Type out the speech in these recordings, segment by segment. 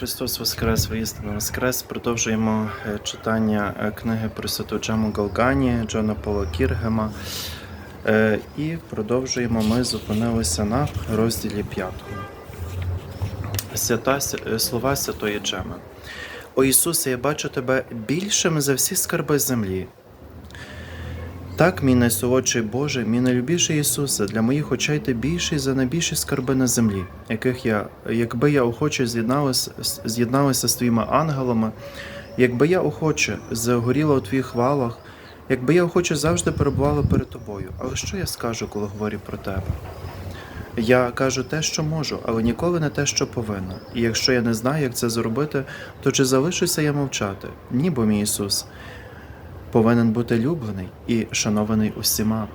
Христос Воскрес, воістину Воскрес. Продовжуємо е, читання е, книги про святу Джему Галгані Джона Пола Кіргема. Е, І продовжуємо. Ми зупинилися на розділі 5. Свята, слова Святої Джеми. О Ісусе, я бачу тебе більшим за всі скарби землі. Так, мій найсолодший Боже, мій найлюбіший Ісусе, для моїх очей ти більший за найбільші скарби на землі, яких я, якби я охоче з'єдналася, з'єдналася з твоїми ангелами, якби я охоче загоріла у твоїх хвалах, якби я охоче завжди перебувала перед тобою. Але що я скажу, коли говорю про тебе? Я кажу те, що можу, але ніколи не те, що повинна. І якщо я не знаю, як це зробити, то чи залишуся я мовчати? Ні, бо мій Ісус повинен бути люблений і шанований усіма.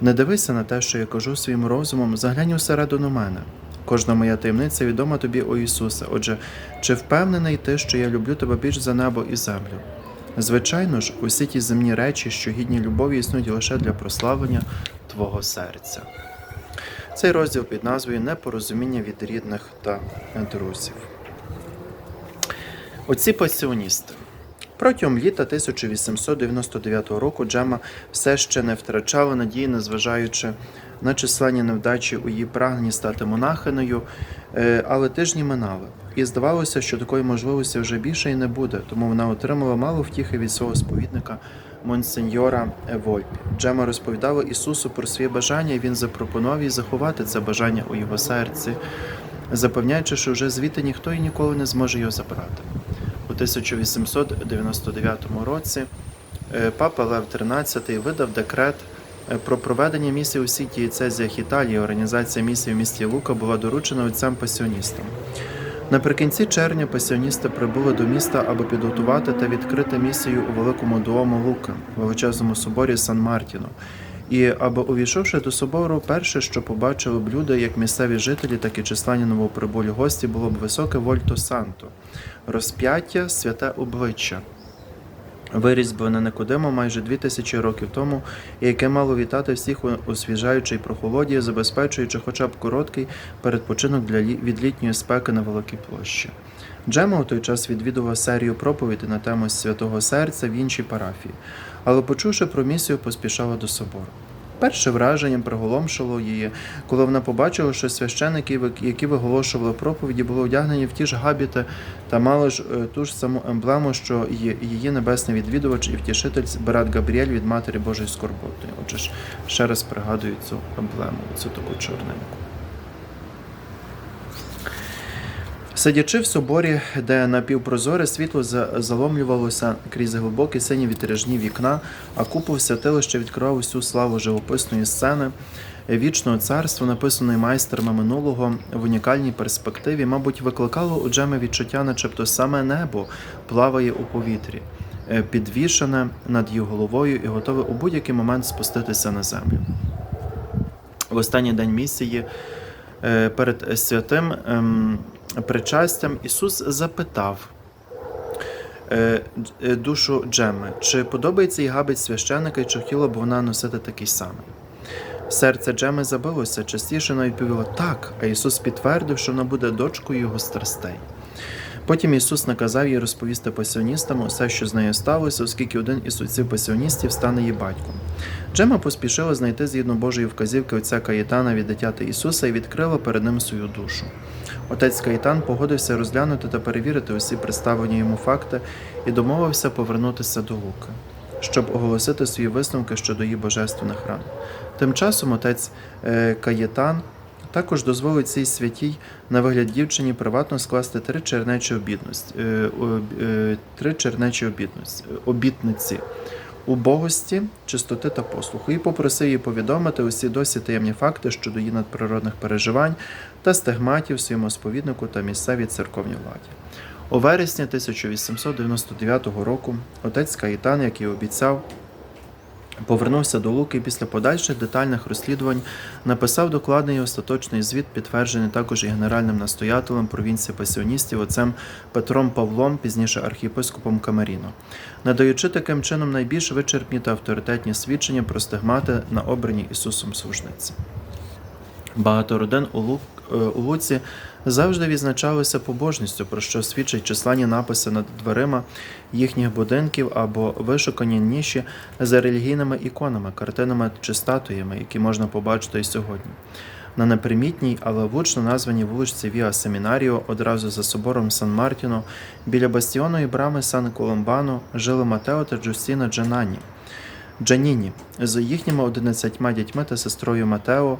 Не дивися на те, що я кажу своїм розумом, заглянь усередину мене. Кожна моя таємниця відома тобі, о Ісусе. Отже, чи впевнений ти, що я люблю тебе більш за небо і землю? Звичайно ж, усі ті земні речі, що гідні любові, існують лише для прославлення Твого серця. Цей розділ під назвою Непорозуміння від рідних та друзів. Оці пасіоністи. Протягом літа 1899 року Джема все ще не втрачала надії, незважаючи на численні невдачі у її прагненні стати монахиною, Е, але тижні минали, і здавалося, що такої можливості вже більше і не буде, тому вона отримала мало втіхи від свого сповідника Монсеньора Вольпі. Джема розповідала Ісусу про своє бажання, і він запропонував їй заховати це бажання у його серці, запевняючи, що вже звідти ніхто і ніколи не зможе його забрати. У 1899 році е, папа Лев XIII видав декрет е, про проведення місії у всіх дієцезіях Італії. Організація місії в місті Лука була доручена отцям пасіоністам. Наприкінці червня пасіоністи прибули до міста, аби підготувати та відкрити місію у великому дуому Лука, величезному соборі Сан Мартіно. І аби увійшовши до собору, перше, що побачили б люди, як місцеві жителі, так і численні новоприбулі гості, було б високе Вольто Санто, розп'яття святе обличчя, вирізблене Никодимо майже дві тисячі років тому, і яке мало вітати всіх у освіжаючій прохолоді, забезпечуючи хоча б короткий передпочинок для від літньої спеки на великій площі. Джема у той час відвідувала серію проповідей на тему святого серця в іншій парафії, але, почувши про місію, поспішала до собору. Перше враженням приголомшило її, коли вона побачила, що священики, які виголошували проповіді, були одягнені в ті ж габіти та мали ж е, ту ж саму емблему, що її небесний відвідувач і втішитель брат Габріель від Матері Божої Скорботної. Отже ще раз пригадую цю емблему, цю таку чорненьку. Сидячи в соборі, де напівпрозоре світло за- заломлювалося крізь глибокі сині вітряжні вікна, а купол святилища відкривав усю славу живописної сцени, вічного царства, написаної майстерами минулого в унікальній перспективі, мабуть, викликало у Джеми відчуття, начебто саме небо плаває у повітрі, е, підвішене над її головою і готове у будь-який момент спуститися на землю. В останній день місії е, перед святим ем, причастям Ісус запитав е, е, душу Джеми, чи подобається їй габить священика і чи хотіла б вона носити такий самий. Серце Джеми забилося, частіше вона відповіла так, а Ісус підтвердив, що вона буде дочкою його страстей. Потім Ісус наказав їй розповісти пасіоністам усе, що з нею сталося, оскільки один із отців пасіоністів стане її батьком. Джема поспішила знайти згідно Божої вказівки отця Каїтана від дитяти Ісуса і відкрила перед ним свою душу. Отець Каїтан погодився розглянути та перевірити усі представлені йому факти і домовився повернутися до Луки, щоб оголосити свої висновки щодо її божественних ран. Тим часом отець е, Каєтан також дозволить цій святій на вигляд дівчині приватно скласти три чернечі обідності, е, е, три чернечі обідності, обітниці убогості, чистоти та послуху, і попросив її повідомити усі досі таємні факти щодо її надприродних переживань та стигматів своєму сповіднику та місцевій церковній владі. У вересні 1899 року отець Каїтан, як і обіцяв, Повернувся до Луки після подальших детальних розслідувань написав докладний і остаточний звіт, підтверджений також і генеральним настоятелем провінції пасіоністів отцем Петром Павлом, пізніше архієпископом Камеріно, надаючи таким чином найбільш вичерпні та авторитетні свідчення про стигмати на обраній Ісусом служниці. Багато родин у Лук у Луці завжди відзначалися побожністю, про що свідчать численні написи над дверима їхніх будинків або вишукані ніші за релігійними іконами, картинами чи статуями, які можна побачити і сьогодні. На непримітній, але влучно названій вуличці Віа Семінаріо одразу за собором Сан Мартіно біля бастіону і брами Сан Коломбано жили Матео та Джустіна Джанані. Джаніні з їхніми 11 дітьми та сестрою Матео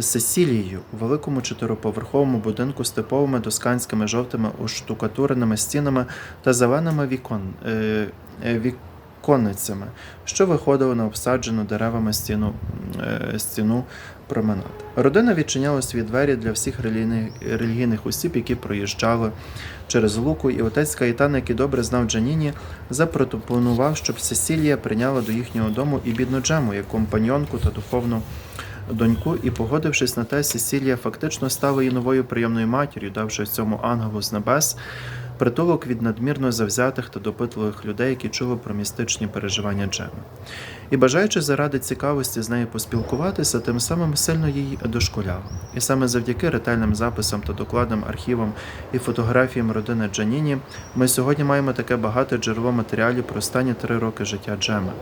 Сесілією у великому чотириповерховому будинку з типовими тосканськими жовтими уштукатуреними стінами та зеленими вікон, е, е, віконницями, що виходили на обсаджену деревами стіну, е, стіну променад. Родина відчиняла свої двері для всіх релігійних, релігійних осіб, які проїжджали через луку, і отець Каїтан, який добре знав Джаніні, запропонував, щоб Сесілія прийняла до їхнього дому і бідну Джему як компаньонку та духовну доньку, і, погодившись на те, Сесілія фактично стала її новою прийомною матір'ю, давши цьому ангелу з небес притулок від надмірно завзятих та допитливих людей, які чули про містичні переживання Джеми. І бажаючи заради цікавості з нею поспілкуватися, тим самим сильно її дошкуляла. І саме завдяки ретельним записам та докладним архівам і фотографіям родини Джаніні ми сьогодні маємо таке багате джерело матеріалів про останні три роки життя Джеми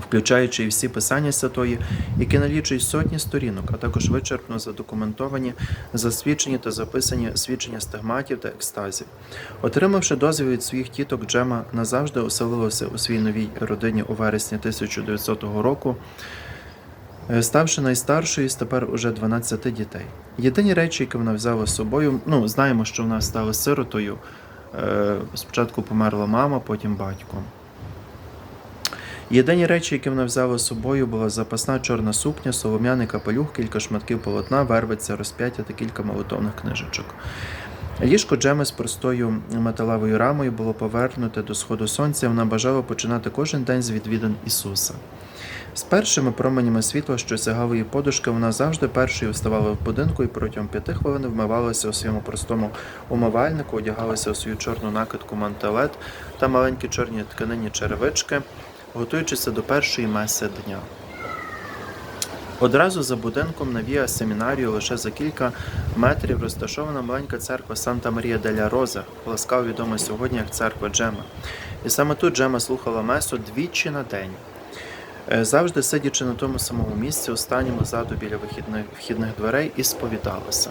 включаючи і всі писання святої, які налічують сотні сторінок, а також вичерпно задокументовані, засвідчені та записані свідчення стигматів та екстазів. Отримавши дозвіл від своїх тіток, Джема назавжди оселилася у своїй новій родині у вересні 1900 року. е, Ставши найстаршою з тепер уже 12 дітей. Єдині речі, які вона взяла з собою, ну знаємо, що вона стала сиротою. Е, Спочатку померла мама, потім батько. Єдині речі, які вона взяла з собою, була запасна чорна сукня, солом'яний капелюх, кілька шматків полотна, вервиця, розп'яття та кілька молитовних книжечок. Ліжко Джеми з простою металевою рамою було повернуте до сходу сонця. Вона бажала починати кожен день з відвідин Ісуса. З першими променями світла, що сягали її подушки, вона завжди першою вставала в будинку і протягом п'яти хвилин вмивалася у своєму простому умивальнику, одягалася у свою чорну накидку мантелет та маленькі чорні тканині черевички, готуючися до першої меси дня. Одразу за будинком на Віа Семінарію лише за кілька метрів розташована маленька церква Санта Марія деля Роза, ласкаво відома сьогодні як церква Джема. І саме тут Джема слухала месу двічі на день. Е, Завжди сидячи на тому самому місці, останньому ззаду біля вихідних, вхідних дверей, і сповідалася.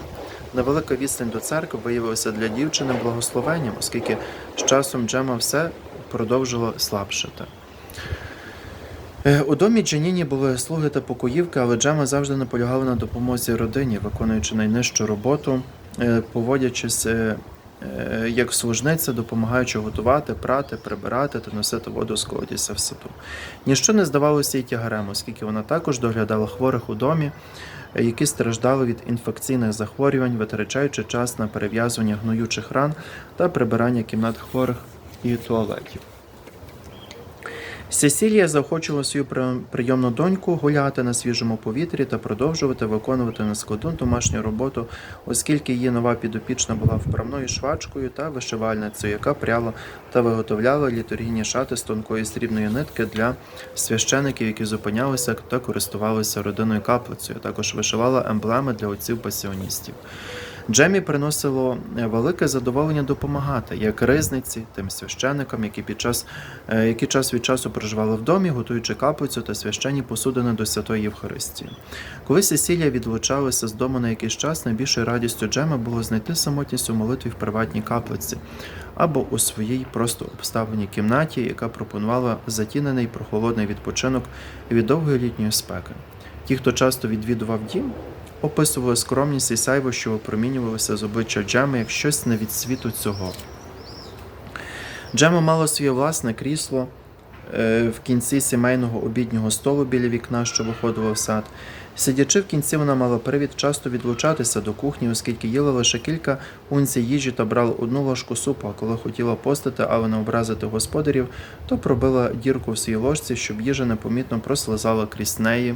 Невелика відстань до церкви виявилася для дівчини благословенням, оскільки з часом Джема все продовжила слабшати. Е, У домі Джаніні були слуги та покоївки, але Джема завжди наполягала на допомозі родині, виконуючи найнижчу роботу, е, поводячись е, як служниця, допомагаючи готувати, прати, прибирати та носити воду з колодязя в саду. Ніщо не здавалося їй тягарем, оскільки вона також доглядала хворих у домі, які страждали від інфекційних захворювань, витрачаючи час на перев'язування гноючих ран та прибирання кімнат хворих і туалетів. Сесілія заохочувала свою прийомну доньку гуляти на свіжому повітрі та продовжувати виконувати на складу домашню роботу, оскільки її нова підопічна була вправною швачкою та вишивальницею, яка пряла та виготовляла літургійні шати з тонкої срібної нитки для священиків, які зупинялися та користувалися родиною каплицею. Також вишивала емблеми для отців пасіоністів. Джемі приносило е, велике задоволення допомагати як ризниці, тим священикам, які під час е, які час від часу проживали в домі, готуючи каплицю та священні посудини до святої Євхаристії. Коли Сесілія відлучалася з дому на якийсь час, найбільшою радістю Джеми було знайти самотність у молитві в приватній каплиці або у своїй просто обставленій кімнаті, яка пропонувала затінений прохолодний відпочинок від довгої літньої спеки. Ті, хто часто відвідував дім, описували скромність і сайво, що опромінювалося з обличчя Джеми як щось не від світу цього. Джема мала своє власне крісло е, в кінці сімейного обіднього столу біля вікна, що виходило в сад. Сидячи в кінці, вона мала привід часто відлучатися до кухні, оскільки їла лише кілька унцій їжі та брала одну ложку супу, а коли хотіла постити, але не образити господарів, то пробила дірку в своїй ложці, щоб їжа непомітно прослизала крізь неї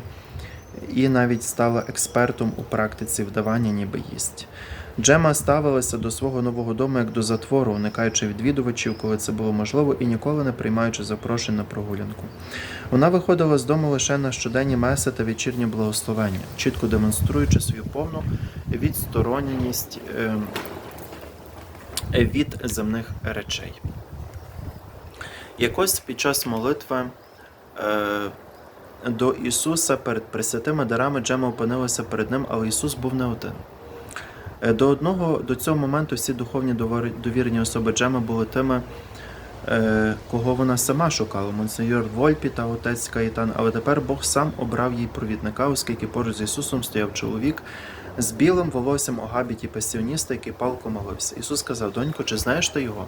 і навіть стала експертом у практиці вдавання, ніби їсть. Джема ставилася до свого нового дому як до затвору, уникаючи відвідувачів, коли це було можливо, і ніколи не приймаючи запрошень на прогулянку. Вона виходила з дому лише на щоденні меси та вечірнє благословення, чітко демонструючи свою повну відстороненість е, від земних речей. Якось під час молитви е, до Ісуса перед пресвятими дарами Джема опинилася перед ним, але Ісус був не один. Е, До одного до цього моменту всі духовні довірені особи Джеми були тими, е, кого вона сама шукала, монсеньор Вольпі та отець Каїтан, але тепер Бог сам обрав їй провідника, оскільки поруч з Ісусом стояв чоловік з білим волоссям у габіті пасіоніста, який палко молився. Ісус сказав: Донько, чи знаєш ти його?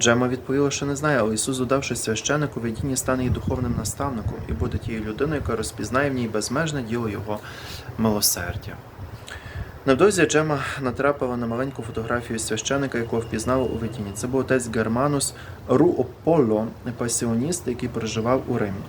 Джема відповіла, що не знає, але Ісус, удавши священику, видінні стане її духовним наставником і буде тією людиною, яка розпізнає в ній безмежне діло Його милосердя. Невдовзі Джема натрапила на маленьку фотографію священика, якого впізнала у видінні. Це був отець Германус Руополо, пасіоніст, який проживав у Римі.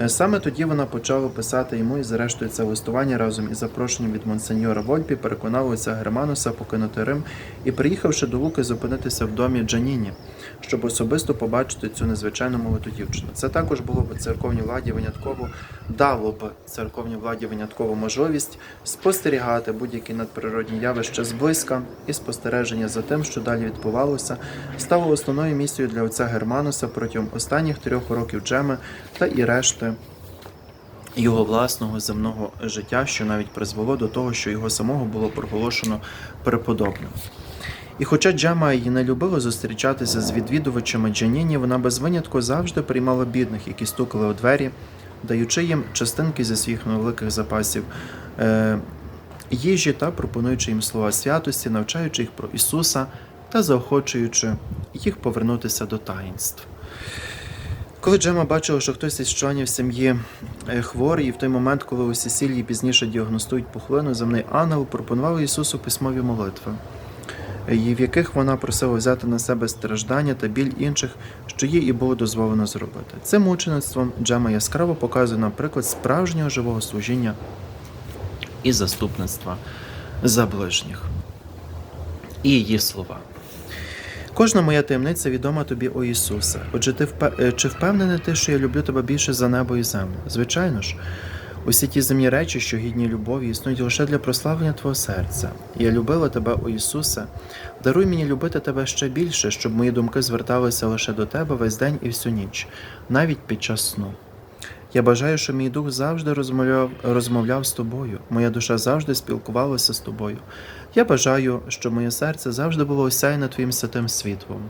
Е, Саме тоді вона почала писати йому і, зрештою, це листування разом із запрошенням від монсеньора Вольпі переконала отця Германуса покинути Рим і, приїхавши до Луки, зупинитися в домі Джаніні, щоб особисто побачити цю незвичайну молоду дівчину. Це також було б церковній владі винятково дало б церковній владі виняткову можливість спостерігати будь-які надприродні явища зблизька, і спостереження за тим, що далі відбувалося, стало основною місією для отця Германуса протягом останніх трьох років Джеми та і решти його власного земного життя, що навіть призвело до того, що його самого було проголошено преподобним. І хоча Джема її не любила зустрічатися з відвідувачами Джаніні, вона без винятку завжди приймала бідних, які стукали у двері, даючи їм частинки зі своїх невеликих запасів е, їжі та пропонуючи їм слова святості, навчаючи їх про Ісуса та заохочуючи їх повернутися до таїнств. Коли Джема бачила, що хтось із членів сім'ї е, хворий, і в той момент, коли у Сесілії пізніше діагностують пухлину, земний ангел пропонував Ісусу письмові молитви, і в яких вона просила взяти на себе страждання та біль інших, що їй і було дозволено зробити. Цим мучеництвом Джема яскраво показує нам приклад справжнього живого служіння і заступництва за ближніх. І її слова. Кожна моя таємниця відома тобі, о Ісусе. Отже, ти впе- е, чи впевнений ти, що я люблю тебе більше за небо і землю? Звичайно ж, усі ті земні речі, що гідні любові, існують лише для прославлення Твого серця. Я любила тебе, о Ісусе. Даруй мені любити тебе ще більше, щоб мої думки зверталися лише до тебе весь день і всю ніч, навіть під час сну. Я бажаю, щоб мій дух завжди розмовляв, розмовляв з тобою, моя душа завжди спілкувалася з тобою. Я бажаю, щоб моє серце завжди було осяяне твоїм святим світлом.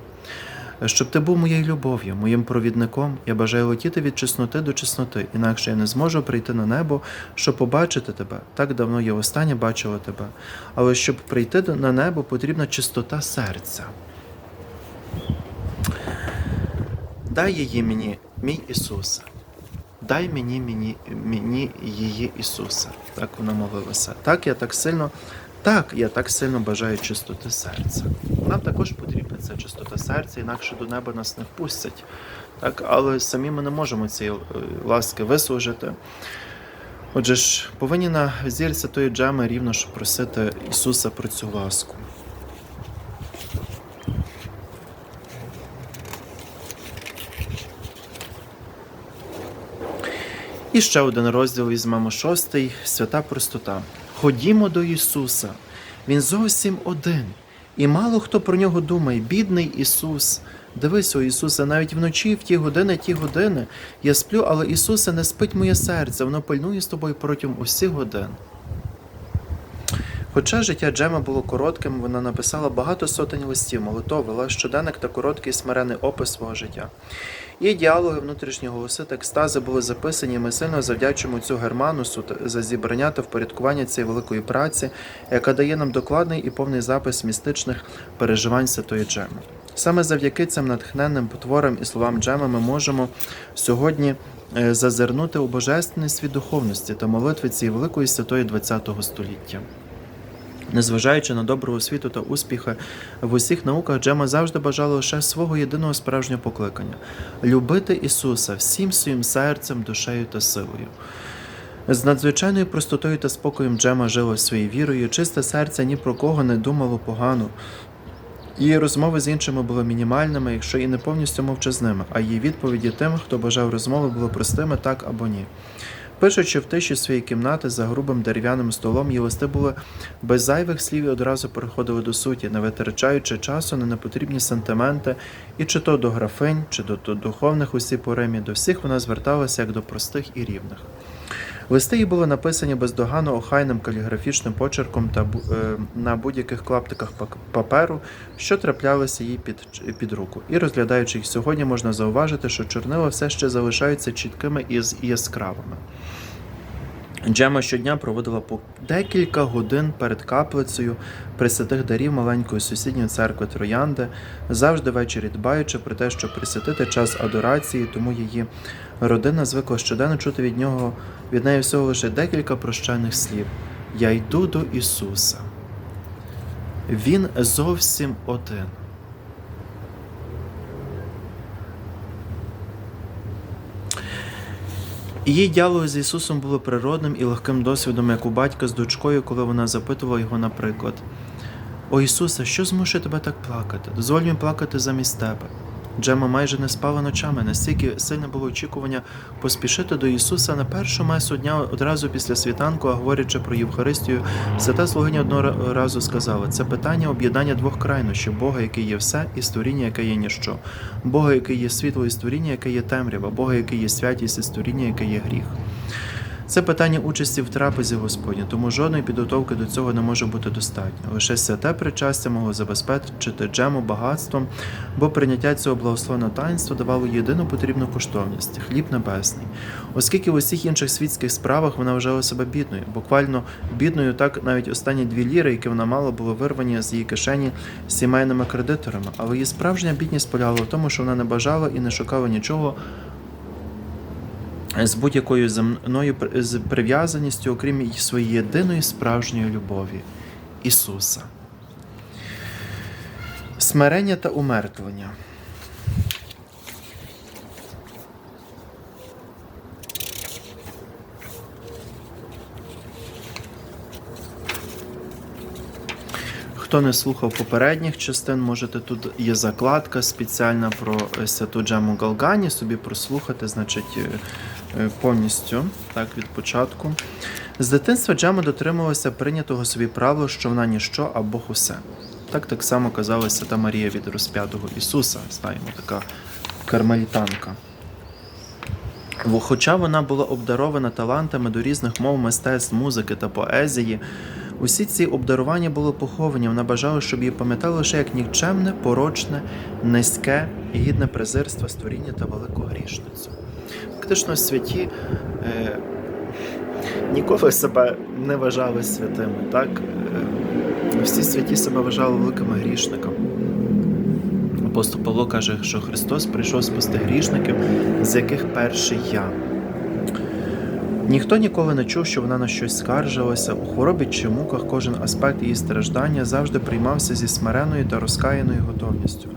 Щоб ти був моєю любов'ю, моїм провідником, я бажаю летіти від чесноти до чесноти, інакше я не зможу прийти на небо, щоб побачити тебе. Так давно я останнє бачила тебе. Але щоб прийти на небо, потрібна чистота серця. Дай її мені, мій Ісусе. Дай мені, мені, мені її Ісуса. Так вона молилася. Так я так сильно, так я так сильно бажаю чистоти серця. Нам також потрібна ця чистота серця, інакше до неба нас не впустять. Так, але самі ми не можемо цієї е, ласки вислужити. Отже ж, повинні на зір Святої Джеми рівно ж просити Ісуса про цю ласку. І ще один розділ візьмемо шостий свята простота. Ходімо до Ісуса. Він зовсім один. І мало хто про нього думає. Бідний Ісус. Дивись, о Ісусе, навіть вночі, в ті години, ті години. Я сплю, але Ісусе, не спить моє серце, воно пильнує з тобою протягом усіх годин. Хоча життя Джема було коротким, вона написала багато сотень листів, молитов, вела щоденник та короткий смирений опис свого життя. Її діалоги, внутрішні голоси та екстази були записані. і Ми сильно завдячуємо цю Германусу за зібрання та впорядкування цієї великої праці, яка дає нам докладний і повний запис містичних переживань Святої Джеми. Саме завдяки цим натхненним потворам і словам Джеми ми можемо сьогодні е, зазирнути у божественний світ духовності та молитви цієї великої святої ХХ століття. Незважаючи на добру освіту та успіхи в усіх науках, Джема завжди бажала лише свого єдиного справжнього покликання любити Ісуса всім своїм серцем, душею та силою. З надзвичайною простотою та спокоєм Джема жила своєю вірою, чисте серце ні про кого не думало погано. Її розмови з іншими були мінімальними, якщо і не повністю мовчазними, а її відповіді тим, хто бажав розмови, були простими так або ні. Пишучи в тиші своєї кімнати за грубим дерев'яним столом, її листи були без зайвих слів і одразу переходили до суті, не витрачаючи часу на непотрібні сантименти, і чи то до графинь, чи до, до духовних усі по Римі, до всіх вона зверталася як до простих і рівних. Листи її були написані бездоганно охайним каліграфічним почерком та е, на будь-яких клаптиках паперу, що траплялися їй під, під руку. І розглядаючи їх сьогодні, можна зауважити, що чорнила все ще залишаються чіткими і яскравими. Джема щодня проводила по декілька годин перед каплицею пресвятих дарів маленької сусідньої церкви Троянди, завжди ввечері дбаючи про те, щоб присвятити час адорації, тому її родина звикла щоденно чути від нього від неї всього лише декілька прощальних слів. Я йду до Ісуса. Він зовсім один. Її діалоги з Ісусом було природним і легким досвідом, як у батька з дочкою, коли вона запитувала його, наприклад: О Ісусе, що змушує тебе так плакати? Дозволь мені плакати замість тебе. Джема майже не спала ночами, настільки сильне було очікування поспішити до Ісуса на першу месу дня одразу після світанку, а говорячи про Євхаристію, свята слугиня одного разу сказала: це питання об'єднання двох крайнощів Бога, який є все, і створіння, яке є ніщо, Бога, який є світло, і створіння, яке є темрява, Бога, який є святість, і створіння, яке є гріх. Це питання участі в трапезі Господні, тому жодної підготовки до цього не може бути достатньо. Лише святе причастя могло забезпечити джему багатством, бо прийняття цього благословеного таїнства давало єдину потрібну коштовність хліб небесний. Оскільки в усіх інших світських справах вона вважала себе бідною, буквально бідною, так навіть останні дві ліри, які вона мала, були вирвані з її кишені сімейними кредиторами. Але її справжня бідність полягала в тому, що вона не бажала і не шукала нічого з будь-якою земною з прив'язаністю, окрім своєї єдиної справжньої любові Ісуса. Смирення та умертвлення. Хто не слухав попередніх частин, можете тут є закладка спеціальна про е, святу Джему Галгані, собі прослухати, значить, е, повністю, так, від початку. З дитинства Джема дотримувалася прийнятого собі правила, що вона ніщо, а Бог усе. Так так само казала свята Марія від розп'ятого Ісуса, знаємо, така кармелітанка. Хоча вона була обдарована талантами до різних мов мистецтв, музики та поезії, усі ці обдарування були поховані. Вона бажала, щоб її пам'ятали лише як нікчемне, порочне, низьке і гідне презирства створіння та велику грішницю. Фактично, святі е, ніколи себе не вважали святими. Так? Е, всі святі себе вважали великими грішниками. Апостол Павло каже, що Христос прийшов спасти грішників, з яких перший я. Ніхто ніколи не чув, що вона на щось скаржилася. У хворобі чи муках кожен аспект її страждання завжди приймався зі смиреною та розкаяною готовністю.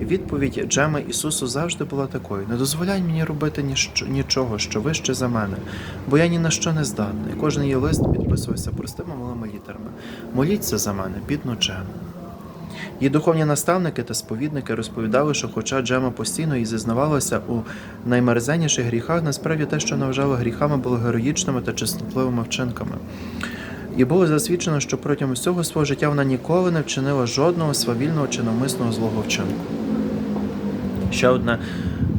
Відповідь Джеми Ісусу завжди була такою: не дозволяй мені робити нічого, що вище за мене, бо я ні на що не здатний. Кожен її лист підписувався простими малими літерами. Моліться за мене, бідну Джему. Її духовні наставники та сповідники розповідали, що хоча Джема постійно і зізнавалася у наймерзенніших гріхах, насправді те, що навжала гріхами, було героїчними та чистотливими вчинками. І було засвідчено, що протягом всього свого життя вона ніколи не вчинила жодного свавільного чи навмисного злого вчинку. Ще одне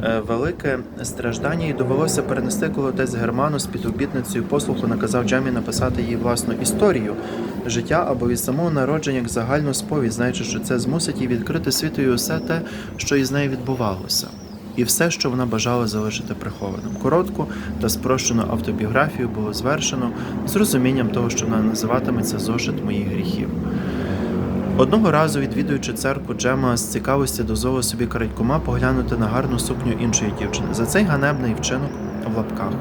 е, велике страждання їй довелося перенести, коли отець Германус під обітницею послуху наказав Джемі написати їй власну історію життя або від самого народження як загальну сповідь, знаючи, що це змусить її відкрити світові усе те, що із нею відбувалося, і все, що вона бажала залишити прихованим. Коротку та спрощену автобіографію було звершено з розумінням того, що вона називатиметься зошит моїх гріхів. Одного разу, відвідуючи церкву, Джема з цікавості дозволила собі крадькома поглянути на гарну сукню іншої дівчини. За цей ганебний вчинок в лапках.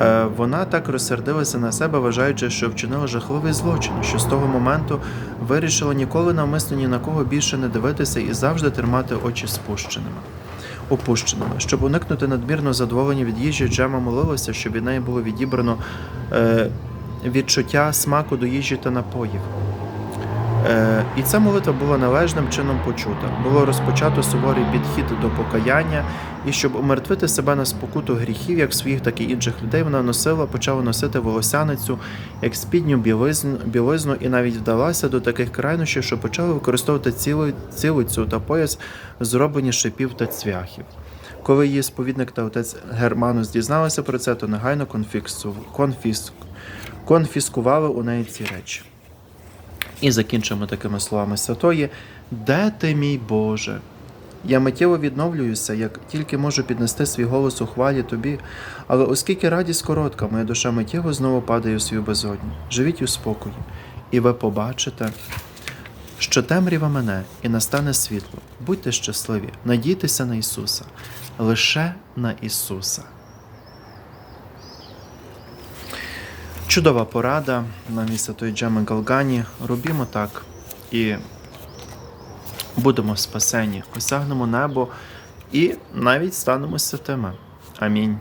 Е, Вона так розсердилася на себе, вважаючи, що вчинила жахливий злочин, що з того моменту вирішила ніколи навмисно ні на кого більше не дивитися і завжди тримати очі спущеними. опущеними. Щоб уникнути надмірного задоволення від їжі, Джема молилася, щоб від неї було відібрано е, відчуття смаку до їжі та напоїв. Е, і ця молитва була належним чином почута. Було розпочато суворий підхід до покаяння, і щоб умертвити себе на спокуту гріхів, як своїх, так і інших людей, вона носила, почала носити волосяницю, як спідню білизну, білизну і навіть вдалася до таких крайнощів, що почала використовувати цілу, цілицю та пояс, зроблені шипів та цвяхів. Коли її сповідник та отець Германус дізналися про це, то негайно конфіскували у неї ці речі. І закінчимо такими словами святої: Де ти, мій Боже? Я миттєво відновлююся, як тільки можу піднести свій голос у хвалі тобі, але оскільки радість коротка, моя душа миттєво знову падає у свою безодню. Живіть у спокої, і ви побачите, що темрява мене і настане світло. Будьте щасливі, надійтеся на Ісуса, лише на Ісуса. Чудова порада на місце той Джеми Галгані. Робімо так і будемо спасені, осягнемо небо і навіть станемо святими. Амінь.